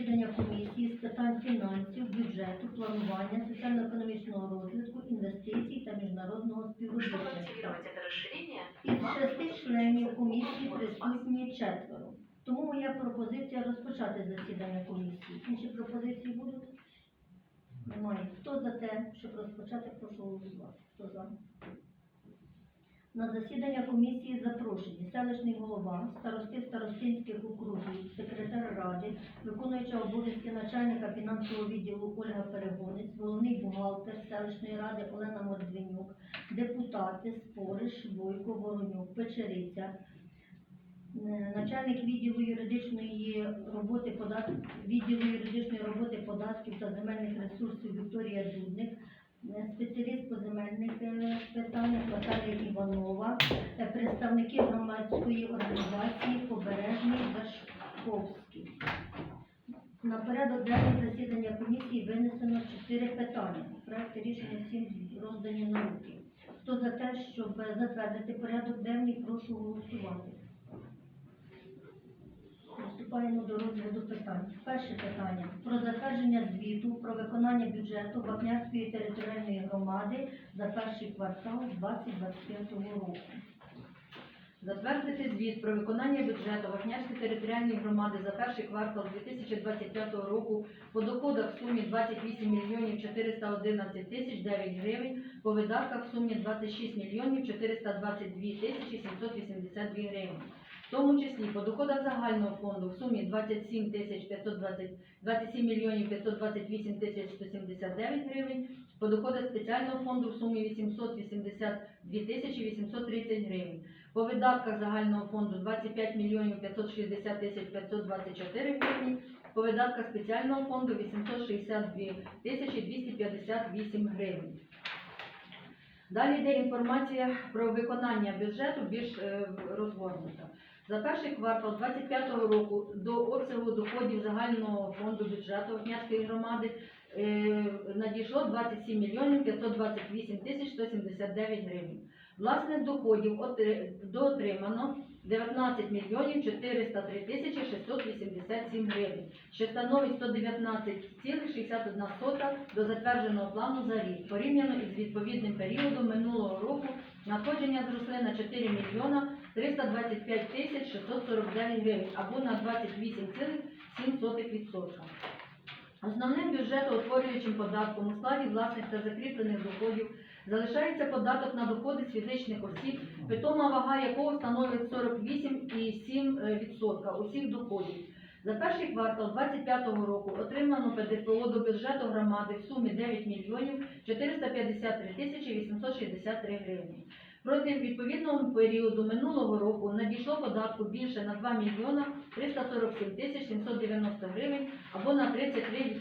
засідання комісії з питань фінансів, бюджету, планування, соціально-економічного розвитку, інвестицій та міжнародного співробітництва. Із шести членів комісії присутні четверо. Тому моя пропозиція розпочати засідання комісії. Інші пропозиції будуть? Немає. Хто за те, щоб розпочати, прошу голосувати. Хто за? На засідання комісії запрошені селищний голова, старости старостинських округів, секретар ради, виконуюча обов'язки начальника фінансового відділу Ольга Перегонець, головний бухгалтер селищної ради Олена Мордвинюк, депутати Спориш, Бойко, Воронюк, Печериця, е, начальник відділу юридичної роботи відділу юридичної роботи податків та земельних ресурсів Вікторія Дудник, спеціаліст по земельних е, питаннях Наталія Іванова, е, представники громадської організації Побережний Дашковський. На порядок денний засідання комісії винесено чотири питання. Проекти рішення всім роздані на руки. Хто за те, щоб затвердити порядок денний, прошу голосувати. Приступаємо до розгляду питань. Перше питання про затвердження звіту про виконання бюджету Вапнярської територіальної громади за перший квартал 2025 року. Затвердити звіт про виконання бюджету Вахнярської територіальної громади за перший квартал 2025 року по доходах в сумі 28 мільйонів 411 тисяч 9 гривень, по видатках в сумі 26 мільйонів 422 тисячі 782 гривень. В тому числі по доходах загального фонду в сумі 27 тисяч 520, 27 мільйонів 528 тисяч 179 гривень, по доходах спеціального фонду в сумі 882 тисячі 830 гривень. По видатках загального фонду 25 мільйонів 560 тисяч 524 гривні, по видатках спеціального фонду 862 тисячі 258 гривень. Далі йде інформація про виконання бюджету більш е, розгорнута. За перший квартал 2025 року до обсягу доходів загального фонду бюджету Огнянської громади е, надійшло 27 мільйонів 528 тисяч 179 гривень. Власних доходів отри- доотримано 19 мільйонів 403 тисячі 687 гривень, що становить 119,61 до затвердженого плану за рік. Порівняно із відповідним періодом минулого року надходження зросли на 4 мільйона 325 тисяч 649 гривень або на 28,7%. Основним бюджетоутворюючим податком у складі власних та закріплених доходів залишається податок на доходи з фізичних осіб, питома вага якого становить 48,7% усіх доходів. За перший квартал 2025 року отримано ПДФО до бюджету громади в сумі 9 мільйонів 453 тисячі 863 гривні. Проти відповідного періоду минулого року надійшло податку більше на 2 мільйона 347 тисяч 790 гривень або на 33%.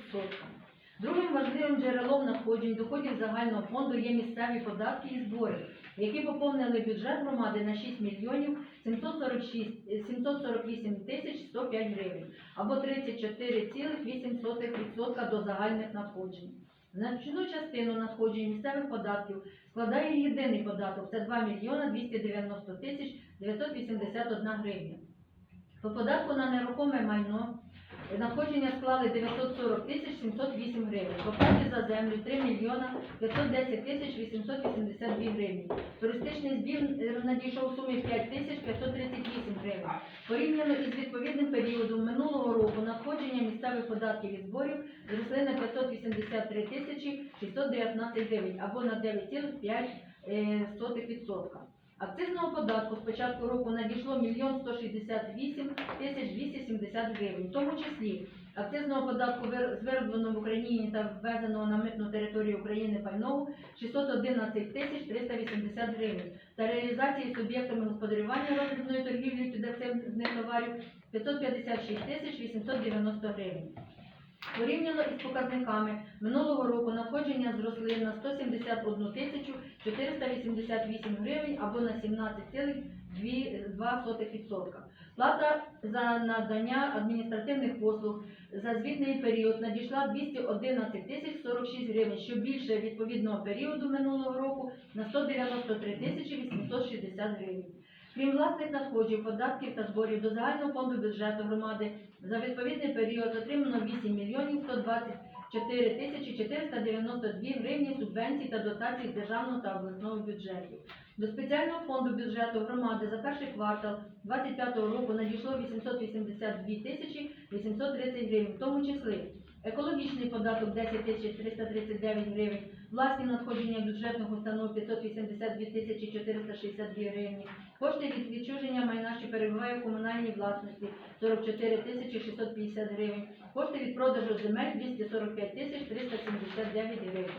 Другим важливим джерелом надходжень доходів загального фонду є місцеві податки і збори, які поповнили бюджет громади на 6 мільйонів 746, 748 тисяч 105 гривень або 34,8% до загальних надходжень. Значну частину надходжень місцевих податків складає єдиний податок – це 2 мільйона 290 тисяч 981 гривня. По податку на нерухоме майно надходження склали 940 тисяч 708 гривень. По платі за землю 3 мільйона 510 тисяч 882 гривні. Туристичний збір надійшов у сумі 5 тисяч 538 гривень. Порівняно із відповідним періодом минулого року надходження місцевих податків і зборів зросли на 583 тисячі 619 гривень або на 9,5%. Акцизного податку з початку року надійшло 1 168 тисяч 270 гривень, в тому числі акцизного податку з виробленого в Україні та ввезеного на митну територію України пального 611 тисяч 380 гривень та реалізації суб'єктами господарювання роздрібної торгівлі підакцизних товарів 556 тисяч 890 гривень. Порівняно із показниками минулого року надходження зросли на 171 тисячу 488 гривень або на 17,2%. Плата за надання адміністративних послуг за звітний період надійшла 211 тисяч 46 гривень, що більше відповідного періоду минулого року на 193 тисячі 860 гривень. Крім власних надходжень, податків та зборів до загального фонду бюджету громади за відповідний період отримано 8 мільйонів 124 тисячі 492 гривні субвенцій та дотацій з державного та обласного бюджетів. До спеціального фонду бюджету громади за перший квартал 2025 року надійшло 882 тисячі 830 гривень, в тому числі екологічний податок 10 тисяч 339 гривень, власні надходження бюджетних установ 582 тисячі 462 гривні, кошти від відчуження майна, що перебуває в комунальній власності 44 тисячі 650 гривень, кошти від продажу земель 245 тисяч 379 гривень.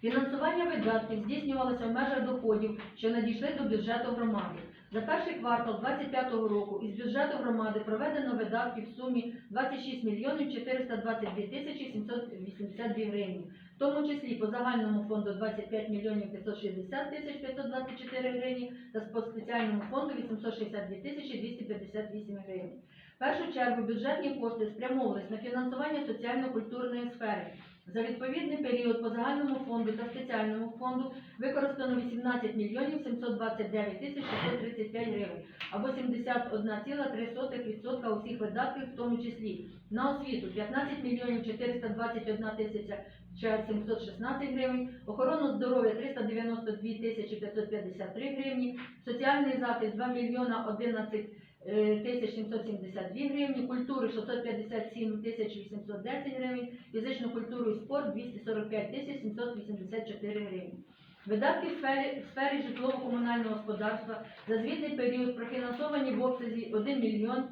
Фінансування видатків здійснювалося в межах доходів, що надійшли до бюджету громади. За перший квартал 2025 року із бюджету громади проведено видатки в сумі 26 мільйонів 422 тисячі 782 гривні, в тому числі по загальному фонду 25 мільйонів 560 тисяч 524 гривні та по спеціальному фонду 862 тисячі 258 гривень. В першу чергу бюджетні кошти спрямовувались на фінансування соціально-культурної сфери. За відповідний період по загальному фонду та спеціальному фонду використано 18 мільйонів 729 тисяч 635 гривень, або 71,3% усіх видатків, в тому числі на освіту 15 мільйонів 421 тисяча 716 гривень, охорону здоров'я 392 тисячі 553 гривні, соціальний захист 2 мільйона 11 е, тисяч 772 гривні, культури 657 тисяч 810 гривень, фізичну культуру і спорт 245 тисяч 784 гривні. Видатки в сфері, сфері житлово-комунального господарства за звітний період профінансовані в обсязі 1 мільйон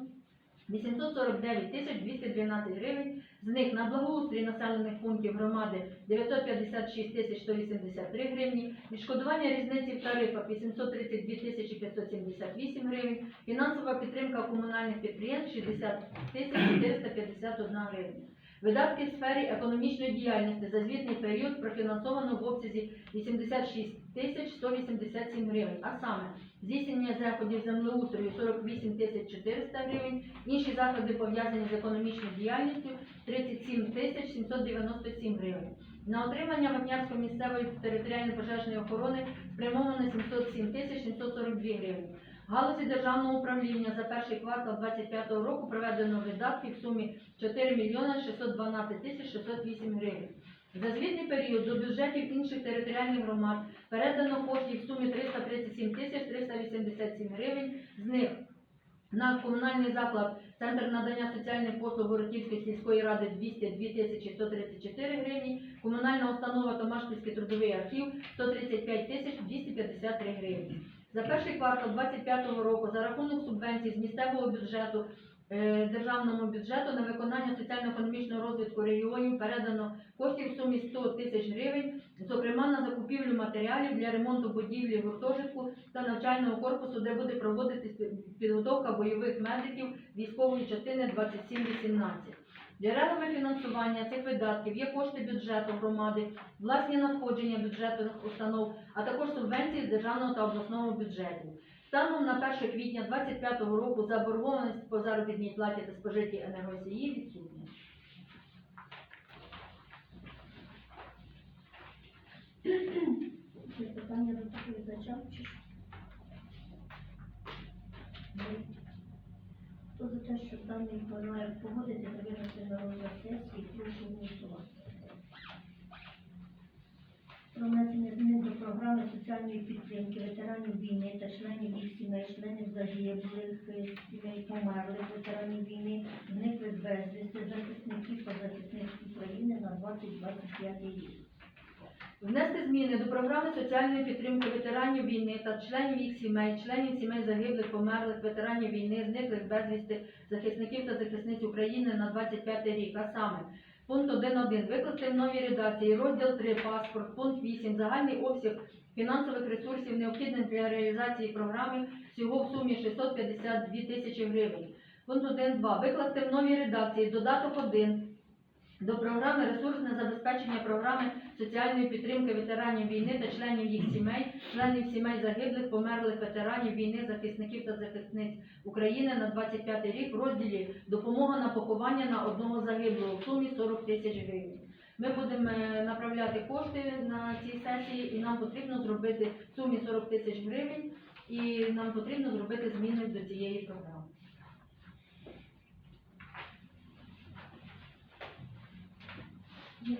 849 тисяч 212 гривень, з них на благоустрій населених пунктів громади 956 тисяч 183 гривні, відшкодування різниці в тарифах 832 тисячі 578 гривень, фінансова підтримка комунальних підприємств 60 тисяч 451 гривня. Видатки в сфері економічної діяльності за звітний період профінансовано в обсязі 86 тисяч 187 гривень, а саме здійснення заходів землеустрою 48 тисяч 400 гривень, інші заходи пов'язані з економічною діяльністю 37 тисяч 797 гривень. На отримання Вапнярської місцевої територіальної пожежної охорони спрямовано 707 тисяч 742 гривень. Галузі державного управління за перший квартал 2025 року проведено видатки в сумі 4 мільйони 612 тисяч 608 гривень. За звітний період до бюджетів інших територіальних громад передано коштів в сумі 337 тисяч 387 гривень, з них на комунальний заклад Центр надання соціальних послуг Городівської сільської ради 202 тисячі 134 гривні, комунальна установа Томашпільський трудовий архів 135 тисяч 253 гривні. За перший квартал 2025 року за рахунок субвенцій з місцевого бюджету державному бюджету на виконання соціально-економічного розвитку регіонів передано коштів в сумі 100 тисяч гривень, зокрема на закупівлю матеріалів для ремонту будівлі гуртожитку та навчального корпусу, де буде проводитись підготовка бойових медиків військової частини 2718. Джерелами фінансування цих видатків є кошти бюджету громади, власні надходження бюджетних установ, а також субвенції з державного та обласного бюджетів. Станом на 1 квітня 2025 року заборгованість по заробітній платі та спожитій енергосії відсутня. Питання до доповідача? чи що? Хто за те, щоб даний проект погодити та на розгляд сесії, прошу голосувати. Про внесення змін до програми соціальної підтримки ветеранів війни та членів їх сімей, членів загиблих, сімей померлих ветеранів війни, зниклих безвісти, захисників та захисниць України на 2025 рік. Внести зміни до програми соціальної підтримки ветеранів війни та членів їх сімей, членів сімей загиблих, померлих, ветеранів війни, зниклих безвісти, захисників та захисниць України на 25 рік, а саме пункт 1.1 викласти в новій редакції, розділ 3 паспорт, пункт 8 загальний обсяг фінансових ресурсів, необхідних для реалізації програми, всього в сумі 652 тисячі гривень. Пункт 1.2 викласти в новій редакції додаток 1 до програми ресурсне забезпечення програми соціальної підтримки ветеранів війни та членів їх сімей, членів сімей загиблих, померлих ветеранів війни, захисників та захисниць України на 25 рік в розділі допомога на поховання на одного загиблого в сумі 40 тисяч гривень. Ми будемо е, направляти кошти на цій сесії, і нам потрібно зробити в сумі 40 тисяч гривень і нам потрібно зробити зміни до цієї програми. Є.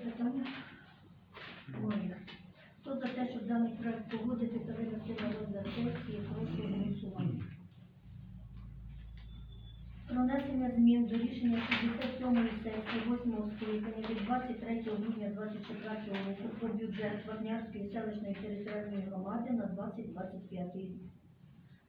Хто за те, щоб даний проект погодити та винести на розгляд сесії, прошу голосувати. Про внесення змін до рішення 67-ї сесії 8-го скликання від 23 грудня 24 року про бюджет Варнярської селищної територіальної громади на 2025 рік.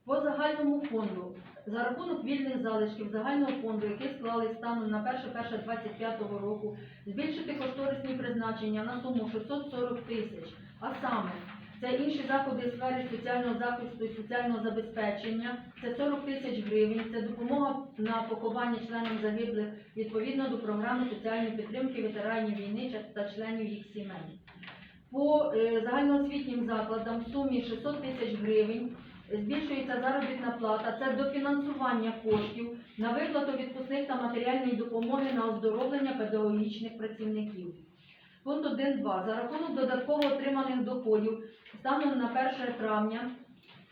По загальному фонду за рахунок вільних залишків загального фонду, які склали станом на 1.1.25 року, збільшити кошторисні призначення на суму 640 тисяч, а саме це інші заходи у сфері соціального захисту і соціального забезпечення, це 40 тисяч гривень, це допомога на поховання членам загиблих відповідно до програми соціальної підтримки ветеранів війни та членів їх сімей. По е, загальноосвітнім закладам в сумі 600 тисяч гривень збільшується заробітна плата, це дофінансування коштів на виплату відпускних та матеріальної допомоги на оздоровлення педагогічних працівників. Пункт 1.2. За рахунок додатково отриманих доходів станом на 1 травня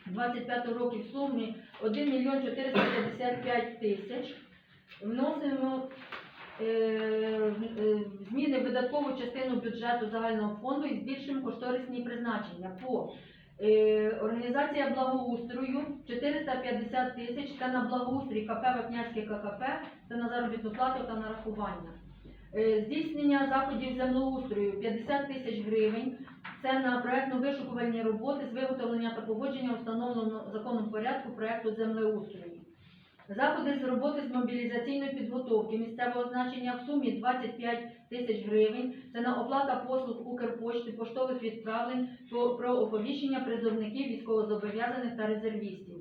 25 року в сумі 1 мільйон 455 тисяч вносимо е, е, зміни в видаткову частину бюджету загального фонду і збільшуємо кошторисні призначення по Організація благоустрою 450 тисяч це на благоустрій КП Вапнярське ККП, це на заробітну плату та нарахування. Е, Здійснення заходів землеустрою 50 тисяч гривень. Це на проєктно-вишукувальні роботи з виготовлення та погодження встановленого законом порядку проєкту землеустрою. Заходи з роботи з мобілізаційної підготовки місцевого значення в сумі 25 тисяч гривень. Це на оплата послуг Укрпошти, поштових відправлень про оповіщення призовників військовозобов'язаних та резервістів.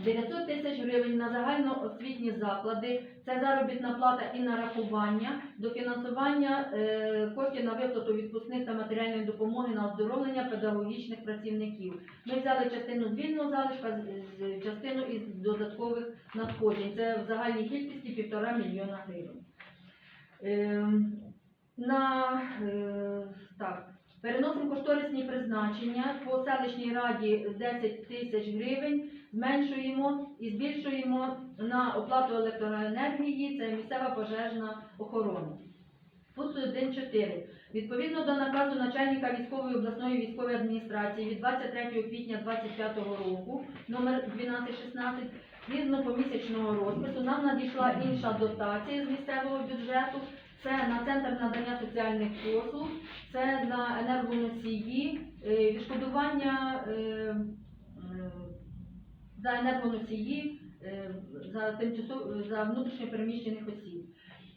Е, 900 тисяч гривень на загальноосвітні заклади. Це заробітна плата і нарахування, дофінансування е, коштів на виплату відпускних та матеріальної допомоги на оздоровлення педагогічних працівників. Ми взяли частину з вільного залишка, частину із додаткових надходжень. Це в загальній кількості півтора мільйона гривень. Ем, На е, так, переносимо кошторисні призначення по селищній раді 10 тисяч гривень, зменшуємо і збільшуємо на оплату електроенергії, це місцева пожежна охорона. Пункт 1.4. Відповідно до наказу начальника військової обласної військової адміністрації від 23 квітня 2025 року, номер 1216, згідно помісячного розпису, нам надійшла інша дотація з місцевого бюджету. Це на центр надання соціальних послуг, це на енергоносії, е, відшкодування е, е, за енергоносії, за тимчасово за внутрішньопереміщених осіб.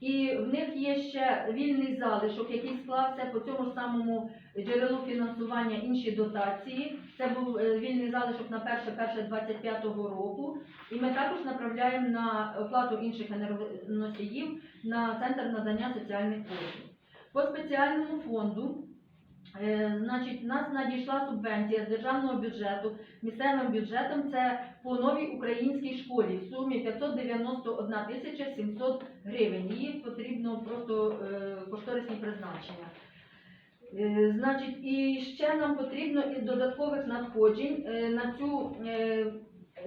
І в них є ще вільний залишок, який склався по цьому ж самому джерелу фінансування інші дотації. Це був е, вільний залишок на 1.1.25 року. І ми також направляємо на оплату інших енергоносіїв на центр надання соціальних послуг. По спеціальному фонду, значить, у нас надійшла субвенція з державного бюджету місцевим бюджетом. Це по новій українській школі в сумі 591 тисяча 700 гривень. Її потрібно просто е, кошторисні призначення. Е, Значить, і ще нам потрібно із додаткових надходжень е, на цю е,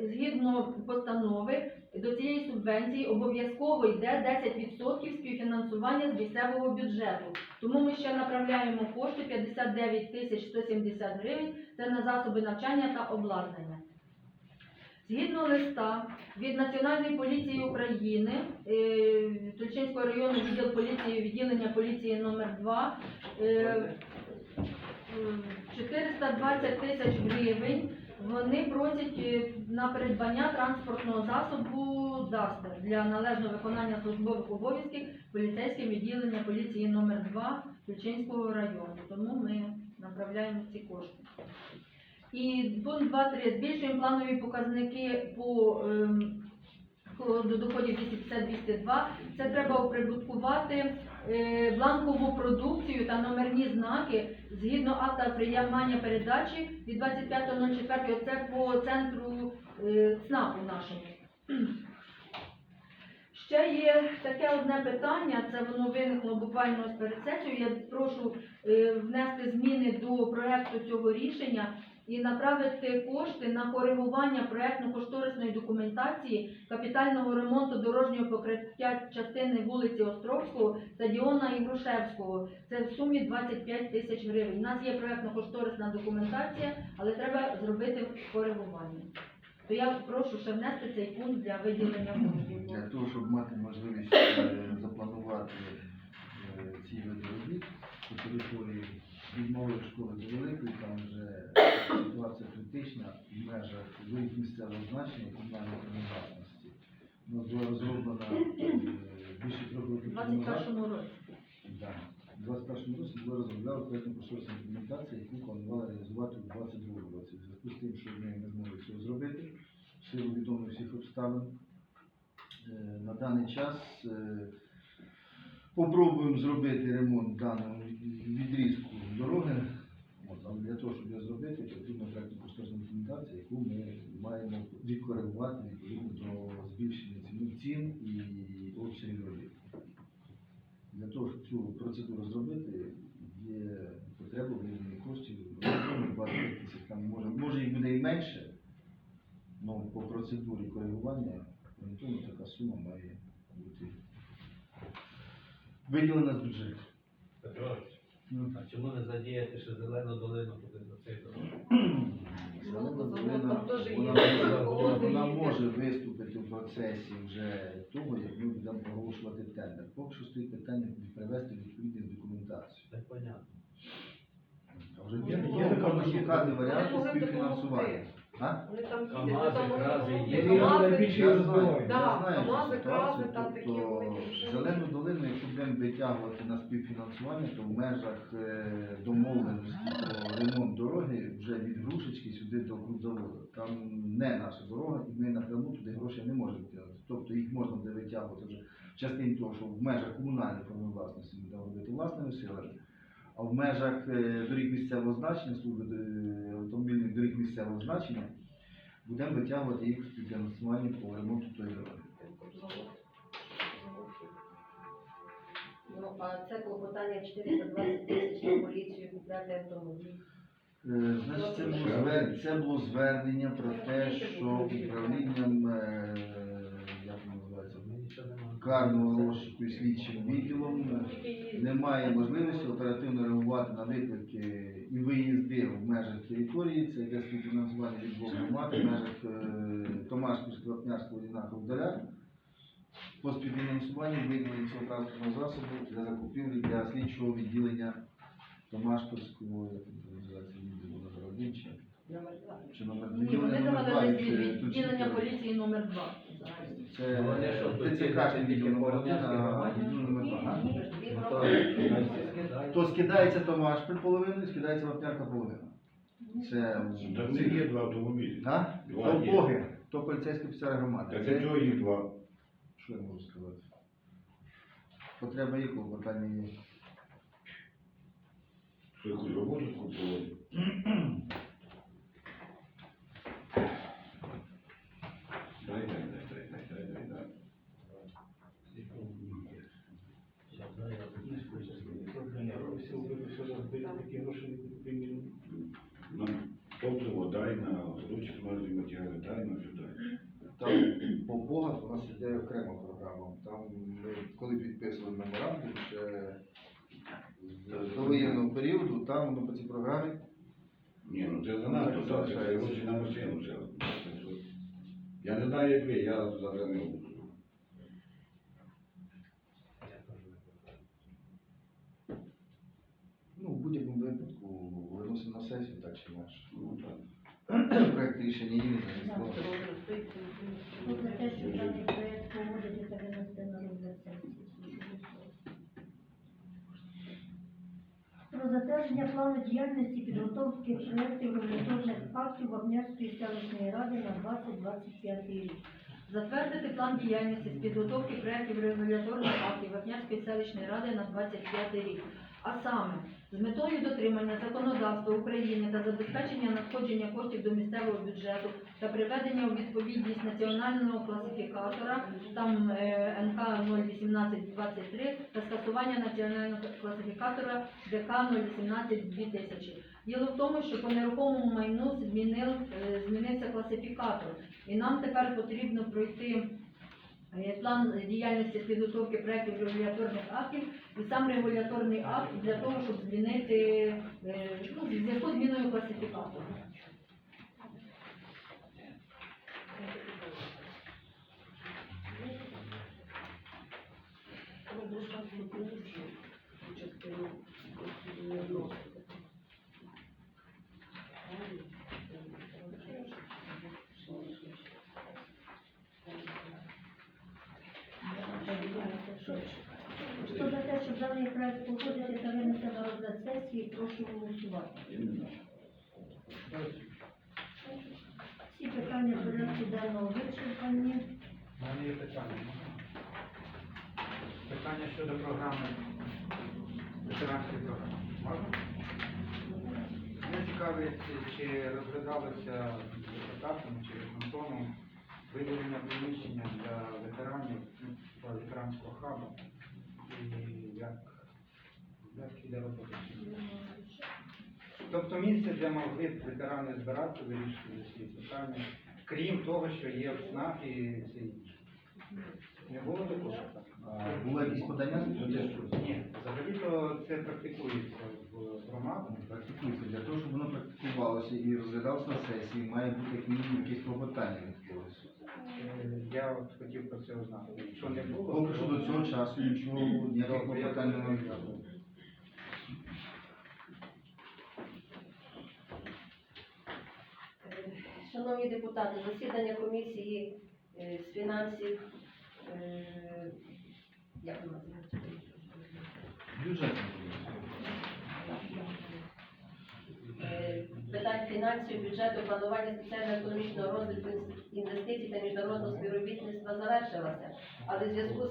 згідно постанови до цієї субвенції обов'язково йде 10% співфінансування з місцевого бюджету. Тому ми ще направляємо кошти 59 тисяч 170 гривень. Це на засоби навчання та обладнання. Згідно листа від Національної поліції України, е, Тульчинського району відділ поліції, відділення поліції номер 2 е, 420 тисяч гривень вони просять е, на придбання транспортного засобу «Дастер» для належного виконання службових обов'язків поліцейське відділення поліції номер 2 Ключинського району. Тому ми направляємо ці кошти. І пункт 2.3. Збільшуємо планові показники по ем, до доходів 250-202. Це треба оприбуткувати е, бланкову продукцію та номерні знаки згідно акта приймання передачі від 25.04. Це по центру е, ЦНАПу нашому. Ще є таке одне питання, це воно виникло буквально перед сесією. Я прошу е, внести зміни до проекту цього рішення і направити кошти на коригування проектно-кошторисної документації капітального ремонту дорожнього покриття частини вулиці Островського, стадіона і Грушевського. Це в сумі 25 тисяч гривень. У нас є проектно-кошторисна документація, але треба зробити коригування. То я прошу ще внести цей пункт для виділення коштів. Для того, щоб мати можливість е, запланувати е, ці види робіт по території від малої школи до великої, там вже ситуація критична в межах великих місцевого значення і комунальної власності. У нас була розроблена е, більше трьох У років назад. 21 році. Да. У 21 році була розробляла проєктно кошторисна документація, яку планували реалізувати у 22 році. В зв'язку з тим, що ми не змогли цього зробити, силу відомих всіх обставин, е, на даний час е, попробуємо зробити ремонт даного відрізку дороги. От, але для того, щоб його зробити, потрібна проєктно кошторисна документація, яку ми маємо відкоригувати відповідно до збільшення ціни цін і обсягів робіт. Для того, щоб цю процедуру зробити, є потреба виділення коштів 25 тисяч, там може, може і буде і менше, але по процедурі коригування орієнтовно така сума має бути виділена з бюджету. Петрович, Ну, а чому не задіяти ще зелену долину туди до цих дорог? Зелена Ну, теж вона, вона, вона може виступити в процесі вже того, як ми будемо проголошувати тендер. Поки що стоїть питання привести відповідну документацію. Так понятно. А вже є, є, є того така можна можливість. шукати Вони варіанти могли б співфінансування. є, А? Вони там Камази, там вони камази. Да, камази, крази, там такі тобто великі зелену долину, якщо будемо витягувати на співфінансування, то в межах е, домовленості про ремонт дороги вже від Грушечки сюди до Крудзаводу. Там не наша дорога, і ми напряму туди гроші не можемо витягнути. Тобто їх можна буде витягувати вже в частині того, що в межах комунальної форми власності ми будемо робити власними силами. А в межах е, доріг місцевого значення, служби е, автомобільних доріг місцевого значення, будемо витягувати їх в співфінансування по ремонту тої дороги. Ну, а це клопотання 420 тисяч на поліцію купляти автомобіль. Е, Значить, це було звернення про те, що управлінням, е, як воно називається, Ми нічого не можемо. Карного розшуку і слідчим відділом немає можливості оперативно реагувати на виклики і виїзди в межах території. Це йде співфінансування від двох громад в межах е, Томашпільського, Вапнярського, Одинакового Доля. По співфінансуванню виділення цього транспортного засобу для закупівлі для слідчого відділення Томашпільського, як відділу номер один чи, Номер два. вони давали відділення поліції номер 2. Це Вони що, ТЦК тільки відділ номер один, а громадянські відділ номер два. а? Ні, дві Ну, громади. то, скидається Томашпіль половину і скидається Вапнярка половина. Це Так не є два автомобілі. Два То є. боги, то поліцейські офіцери громади. Так для чого їх два? Що я можу сказати? Потреба є, клопотання є. Що якусь роботу купувати? Дай, дай, дай, дай, дай, дай, дай, дай. Ну, тобто дай на ручки матеріали, дай на все дай. Там по богах у нас йде окрема програма. Там ми, коли підписували меморандум ще з довоєнного періоду, там воно по цій програмі Ні, ну це занадто, Ну, так, це гроші на машину вже. Я не знаю, як ви, я зараз не буду. ну, в будь-якому випадку виносимо на сесію, так чи інакше. Ну так. Проект рішення є не зареєстрований. Хто за те, що даний проект погодити та винести на розгляд сесії? Про затвердження плану діяльності підготовки проєктів регуляторних актів Вапнярської селищної ради на 2025 рік. Затвердити план діяльності з підготовки проєктів регуляторних актів Вапнярської селищної ради на 25 рік. А саме, з метою дотримання законодавства України та забезпечення надходження коштів до місцевого бюджету та приведення у відповідність національного класифікатора, там е, НК 01823 та скасування національного класифікатора ДК 018 2000. Діло в тому, що по нерухомому майну змінив, е, змінився класифікатор, і нам тепер потрібно пройти план діяльності підготовки проєктів регуляторних актів і сам регуляторний акт для того, щоб змінити е, ну, зв'язку зміною класифікатору. Хто за проект погодити та винести на розгляд сесії, прошу голосувати. Всі питання порядку денного вичерпані. У мене є питання. Питання щодо програми, ветеранської програми. Можна? Мене цікавить, чи розглядалося депутатом чи виконкомом виділення приміщення для ветеранів ну, ветеранського хабу. І як, іде робота? Тобто місце, де могли б ветерани збиратися, вирішувати свої питання, крім того, що є в СНАП і все інше. Не було такого? так? А було якісь подання? Ні, взагалі-то це практикується в громадах. Практикується. Для того, щоб воно практикувалося і розглядалося на сесії, має бути як мінімум якісь клопотання від когось. Е, Я от хотів про це узнати. Якщо не було, Поки що до цього часу нічого, ніяких клопотань немає. зрозумів. Шановні депутати, засідання комісії е, з фінансів, е, як вона називається? Е, питань фінансів, бюджету, планування соціально-економічного розвитку інвестицій та міжнародного співробітництва завершилася. Але в зв'язку